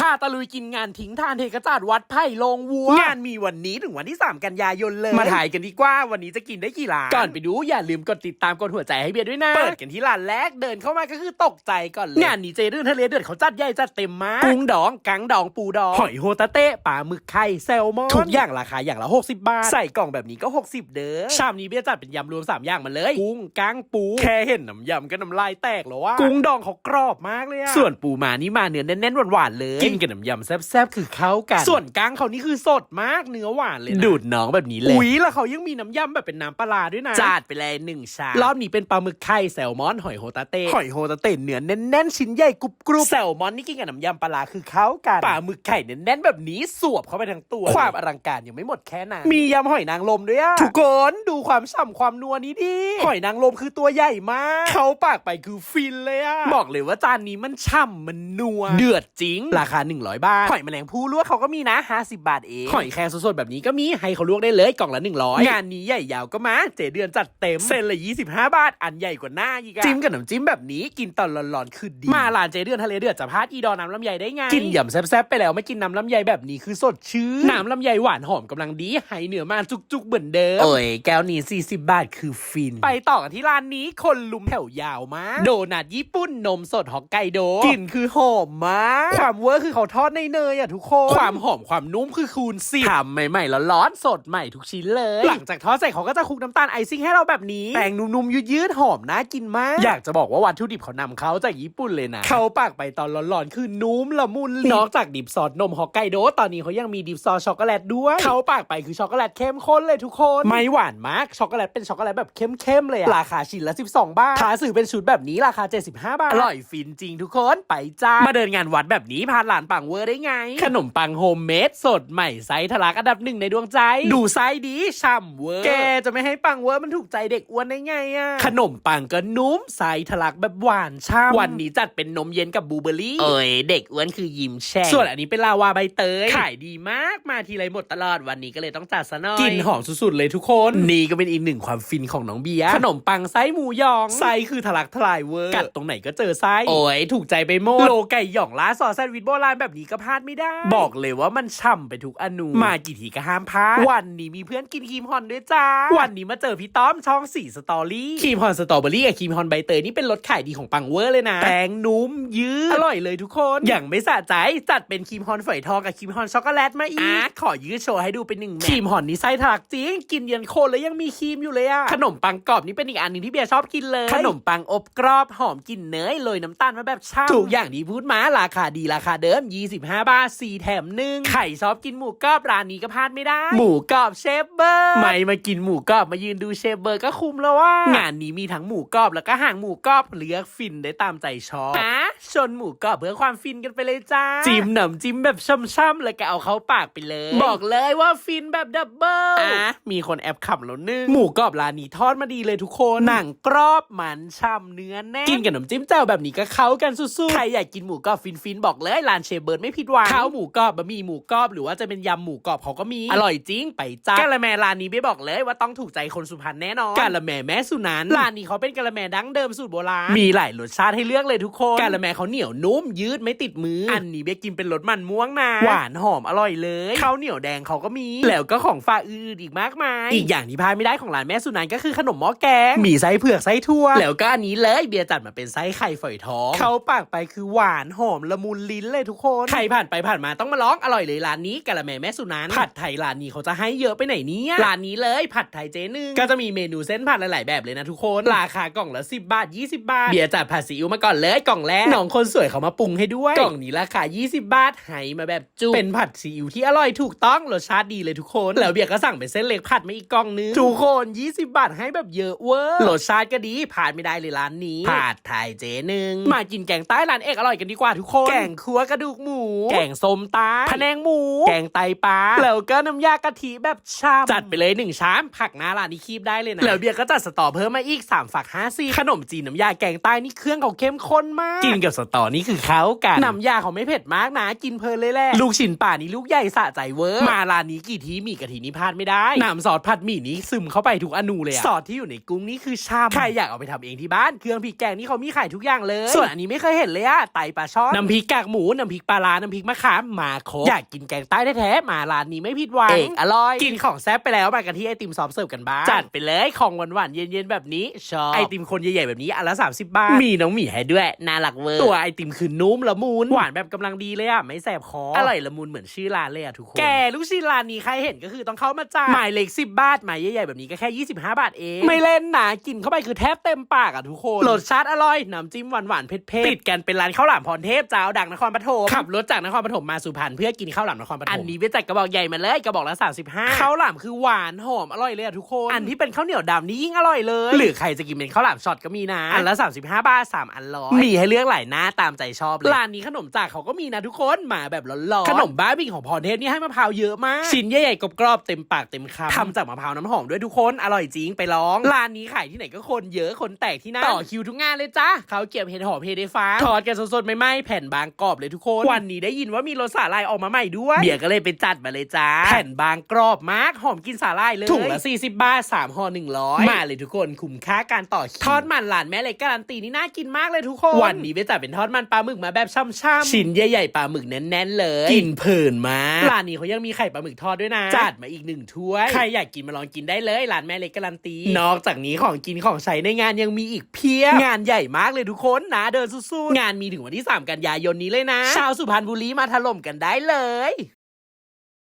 พาตะลุยกินงานทิ้งทานเทกระจาดวัดไผ่ลงวัว งานมีวันนี้ถึงวันที่ 3 กันยายนเลย มาถ่ายกันดีกว่า วันนี้จะกินได้กี่ร้าน ก่อนไปดูอย่าลืมกดติดตามกดหัวใจให้เบียร์ด้วยนะ เปิดกันที่ร้านแรกเดินเข้ามาก็คือตกใจก่อนเลย งานนี้เจรื่นทะเลเดือดเขาจัดใหญ่จัดเต็มมากกุ้งดองกังดองปูดองหอยโฮตาเต้ปลาหมึกไข่แซลมอนทุกอย่างราคาอย่างละ 60 บาท ใส่กล่องแบบนี้ก็ 60 เด้อ ชามนี้เบียร์จัดเป็นยำรวม3อย่างมาเลย กุ้งกังปูแค่เห็นน้ำยำก็น้ำลายแตกแล้วว่ากุ้งดองเขากรอบมากเลยอะส่วนปูมานี่มาเนื้อแน่นๆหวานๆเลยกินกับน้ำยำแซ่บๆคือเข้ากัน ส่วนกังเขานี่คือสดมากเนื้อหวานเลยนะดูดน้องแบบนี้เลยอุ๊ยแล้วเขายังมีน้ำยำแบบเป็นน้ำปลาร้าด้วยนะจัดไปเลยหนึ่งชามรอบนี้เป็นปลาหมึกไข่แซลมอนหอยโฮตาเต้หอยโฮตาเต้เนื้อแน่นๆชิ้นใหญ่กรุบกรุบแซลมอนนี่กินกับน้ำยำปลาร้าคือเข้ากันปลาหมึกไข่แน่นๆแบบนี้สวบเข้าไปทั้งตัว ความอลังการยังไม่หมดแค่นั้นมียำหอยนางรมด้วยอะทุกคนดูความฉ่ำความนัวนี้ดิหอยนางรมคือตัวใหญ่มากเขาปากไปคือฟินเลยอะบอกเลยว่าจานนี้มันฉ่ำมันนัว เดือดจริงราคา100 บาท หอยแมลงภู่ลวกเขาก็มีนะ 50 บาทเอง หอยแครงสดๆแบบนี้ก็มี ให้เขาลวกได้เลยกล่องละ 100 งานนี้ใหญ่ยาวก็มา เจเดือนจัดเต็มเส้นละ 25 บาท อันใหญ่กว่าหน้าอีกอะจิ้มกับน้ำจิ้มแบบนี้กินตอนร้อนๆคือดี มาร้านเจเดือนทะเลเดือดจะพลาดอีดอน้ำลำไยได้ไง กินยำแซ่บๆไปแล้วไม่กินน้ำลำไยแบบนี้คือสดชื่น น้ำลำไยหวานหอมกำลังดี ให้เนื้อมาจุกๆเหมือนเดิม โอ้ยแก้วนี้40 บาทคือฟิน ไปต่อกันที่ร้านนี้คนลุมแถวยาวมาก โดนัทญี่ปุ่นนมสดฮอกไกโดกลิ่นคือหอมมาก ความเวอร์คือเขาทอดในเนยอะทุกคน ความหอมความนุ่มคือคูณสิทำใหม่ๆแล้วร้อนๆสดใหม่ทุกชิ้นเลย หลังจากทอดเสร็จเขาก็จะคลุกน้ำตาลไอซิ่งให้เราแบบนี้ แป้งนุ่มๆยืดๆหอมน่ากินมาก อยากจะบอกว่าวัตถุดิบเขานำเขาจากญี่ปุ่นเลยนะ เขาปากไปตอนร้อนๆคือนุ่มละมุนลิ้นนอกจากดิบซอสนมฮอกไกโดตอนนี้เขายังมีดิบซอสช็อกโกแลตด้วย เขาปากไปคือช็อกโกแลตเข้มข้นเลยทุกคน ไม่หวานมากช็อกโกแลตเป็นช็อกโกแลตแบบเข้มๆเลยอะราคาชิ้นละ 12 บาทถ้าซื้อเป็นชุดแบบนี้ราคา 75 บาท อร่อยฟินจริงทุกคนไปจ้า มาเดินงานวัดแบบนี้พาหลานปังเวอร์ได้ไง ขนมปังโฮมเมดสดใหม่ไซส์ทะลักอันดับหนึ่งในดวงใจ ดูไซส์ดีฉ่ำเวอร์ แกจะไม่ให้ปังเวอร์มันถูกใจเด็กอ้วนได้ไงอะขนมปังก็นุ่มไซส์ทะลักแบบหวานฉ่ำวันนี้จัดเป็นนมเย็นกับบลูเบอร์รี่ เอ้ยเด็กอ้วนคือยิ้มแฉ่งส่วนอันนี้เป็นลาวาใบเตย ขายดีมากมาทีไรหมดตลอดวันนี้ก็เลยต้องจัดซะหน่อยกลิ่นหอมสุดๆเลยทุกคน นี่ก็เป็นอีกหนึ่งความฟินของน้องเบียร์ขนมปังไส้หมูหยองไส้คือทะลักทลายเวอร์กัดตรงไหนก็เจอไส้โอ้ยถูกใจไปหมดโลไก่หยองล้าซอสแซนด์วิชโบราณแบบนี้ก็พลาดไม่ได้ บอกเลยว่ามันช่ำไปทุกอนูมากี่ทีก็ห้ามพลาดวันนี้มีเพื่อนกินครีมฮอนด้วยจ้าวันนี้มาเจอพี่ต้อมช่องสีสตอรี่ครีมฮอนสตรอเบอรี่กับครีมฮอนใบเตยนี่เป็นรสขายดีของปังเวอร์เลยนะแป้งนุ่มยืดอร่อยเลยทุกคนอย่างไม่สะใจจัดเป็นครีมฮอนฝอยทองกับครีมฮอนช็อกโกแลตมาอีกอะขอยืดโชว์ให้ดูเป็นหนึ่งแมทครีมฮอนนี่ไส้ทะลักจริงกินเย็นโคนแล้วยังมีครีมอยู่เลยอะขนมปังกรอบนี่เป็นอีกอันหนึงที่เบียร์ชอบกินเลยขนมปังอบกรอบหอมกลิ่นเนยโรยน้ำตาลมาแบบช่ำถูกอย่างที่พูดมาราคาดีราคาเดิม25 บาท 4 แถมหนึ่งไข่ชอบกินหมูกรอบร้านนี้ก็พลาดไม่ได้ หมูกรอบเชฟเบอร์ไม่มากินหมูกรอบมายืนดูเชฟเบอร์ก็คุ้มแล้วว่างานนี้มีทั้งหมูกรอบแล้วก็ห่างหมูกรอบเลือกฟินได้ตามใจชอบอะชนหมูกรอบเพื่อความฟินกันไปเลยจ้า จิ้มหนำจิ้มแบบช่ำๆแล้วก็เอาเข้าปากไปเลย บอกเลยว่าฟินแบบดับเบิลอะมีคนแอบขับแล้วนึงหมูกรอบร้านนี้ทอดมาดีเลยทุกคนหนังกรอบมันช่ำเนื้อแน่นกินกับน้ำจิ้มแจ่วแบบนี้ก็เข้ากันสุดๆใครอยากกินหมูกรอบฟินๆบอกเลยร้านเชฟเบิร์ดไม่ผิดหวังข้าวหมูกรอบบะหมี่หมูกรอบหรือว่าจะเป็นยำหมูกรอบเขาก็มี อร่อยจริงไปจ้ากะละแมร้านนี้ไม่บอกเลยว่าต้องถูกใจคนสุพรรณแน่นอนกะละแมแม่สุนันท์ร้านนี้เขาเป็นกะละแมดั้งเดิมสูตรโบราณมีหลายรสชาติให้เลือกเลยทุกคนกะละแมเขาเหนียวนุ่มยืดไม่ติดมือ อันนี้เบียกินเป็นรสมันม่วงนะหวานหอมอร่อยเลยข้าวเหนียวแดงเขาก็มี แล้วก็ของฝากอื่นๆอีกมากมายอีกอย่างที่พลาดไม่ได้ของร้านแม่สุนันท์ก็คือขนมหม้อแกงมีไส้เผือกไส้ทั่วแล้วก็อันนี้เลยเบียร์จัดมาเป็นไส้ไข่ฝอยทองเขาปากไปคือหวานหอมละมุนลิ้นเลยทุกคน ใครผ่านไปผ่านมาต้องมาลองอร่อยเลยร้านนี้กะละแมแม่สุนันท์ผัดไทยร้านนี้เขาจะให้เยอะไปไหนเนี่ยร้านนี้เลยผัดไทยเจ๊หนึ่งก็จะมีเมนูเส้นผัดหลายๆแบบเลยนะทุกคนราคากล่องละ 10 บาท 20 บาท เบียร์จัดผัดซีอิ๊วมาก่อนเลยกล่องแรกน้องคนสวยเขามาปรุงให้ด้วยกล่องนี้ราคา 20 บาทให้มาแบบจุเป็นผัดซีอิ๊วที่อร่อยถูกต้องรสชาติดีเลยทุกคนแล้วเบียร์ก็สั่งเป็นเส้นเล็กผัดมาอีกกล่องนึงทุกคน 20 บาทให้แบบเยอะเวอร์รสชาติก็ดีผ่านไม่ได้เลยร้านนี้ผัดไทยเจ๊หนึ่งมากินแกงใต้ร้านเอกอร่อยกันดีกว่าทุกคนแกงคั่วกระดูกหมู แกงส้มใต้พะแนงหมู แกงไตปลาแล้วก็น้ำยากะทิแบบชามจัดไปเลยหนึ่งชามผักหน้าร้านนี้คีบได้เลยนะแล้วเบียร์ก็จัดสตอเพิ่มมาอีก3ฝัก5ซีขนมจีนน้ำยาแกงใต้นี่เครื่องเขาเข้มข้นมากกินกับสตอนี่คือเขากันน้ำยาเขาไม่เผ็ดมากนะกินเพลินเลยแหละลูกชิ้นป่านี่ลูกใหญ่สะใจเวอร์มาร้านนี้กี่ทีมีกะทินี่พลาดไม่ได้น้ำซอสผัดหมี่นี้ซึมเข้าไปทุกอนูเลยอะซอสที่อยู่ในกุ้งนี่คือชามใครอยากเอาไปทำเองที่บ้านเครื่องพริกแกงนี่เขามีขายทุกอย่างเลย ส่วนอันนี้ไม่เคยเห็นเลยอะไตปลาช่อนน้ำพริกกากหมูน้ำำพริกปลาร้าน้ำพริกมะขามมาครบอยากกินแกงใต้แท้ๆมาร้านนี้ไม่ผิดหวังเอกอร่อยกินของแซ่บไปแล้วมากันที่ไอติมซอฟต์เสิร์ฟกันบ้างจัดไปเลยของหวานๆเย็นๆแบบนี้ชอบไอติมคนใหญ่ๆแบบนี้อันละ30 บาทมีน้องหมีให้ด้วยน่ารักเวอร์ตัวไอติมคือนุ่มละมุนหวานแบบกำลังดีเลยอะไม่แสบคออร่อยละมุนเหมือนชื่อร้านเลยอะทุกคนแกลูกชิ้นร้านนี้ใครเห็นก็คือต้องเข้ามาจ่ายหมายเล็ก10บาทหมายใหญ่ๆแบบนี้ก็แค่ 25 บาทเองไม่เล่นนะกินเข้าไปคือแทบเต็มปากอะทุกคนรสชาติอร่อยน้ำจิ้มหวานๆเผ็ดๆติดกันเป็นร้านข้าวหลามพรเทพเจ้าดังนครปฐมขับรถจากนครปฐมมาสุพรรณเพื่อกินข้าวหลามนครปฐมอันนี้ไปจัดกระบอกใหญ่มาเลยกระบอกละ35ข้าวหลามคือหวานหอมอร่อยเลยอะทุกคนอันที่เป็นข้าวเหนียวดำนี่ยิ่งอร่อยเลย หรือใครจะกินเป็นข้าวหลามช็อตก็มีนะอันละ35บาท3อันร้อยมีให้เลือกหลายหน้าตามใจชอบเลยร้านนี้ขนมจากเขาก็มีนะทุกคนมาแบบร้อนๆขนมบ้าบินของพรเทพนี่ให้มะพร้าวเยอะมากชิ้นใหญ่ๆกรอบๆเต็มปากเต็มคำทำจากมะพร้าวน้ำหอมด้วยทุกคนอร่อยจริงไปลองร้านนี้ขายที่ไหนก็คนเยอะคนแตกที่นั่นต่อคิวทุกงานเลยจ้าเขาเก็บเห็ดหอมเฮดฟ้าทอดกันสดๆไม่ไหมแผ่นบางกรอบเลยทุกคนวันนี้ได้ยินว่ามีรสสาลายออกมาใหม่ด้วย เบียร์ก็เลยไปจัดมาเลยจ้า แผ่นบางกรอบมาก หอมกินสาลายเลย ถุงละ 40 บาท 3ห่อ100 มาเลยทุกคน คุ้มค่าการต่อคิว ทอดมันหลานแม่เล็กการันตีนี่น่ากินมากเลยทุกคน วันนี้ไปจัดเป็นทอดมันปลาหมึกมาแบบช่ำๆ ชิ้นใหญ่ๆปลาหมึกแน่นๆเลย กินเพลินมากร้านนี้เขายังมีไข่ปลาหมึกทอดด้วยนะ จัดมาอีกหนึ่งถ้วย ใครอยากกินมาลองกินได้เลยร้านแม่เล็กการันตี นอกจากนี้ของกินของใช้ในงานยังมีอีกเพียบ งานใหญ่มากเลยทุกคนนะเดินสู้ๆ งานมีถึงวันที่ 3 กันยายนนี้เลยนะชาวสุพรรณบุรีมาถล่มกันได้เลย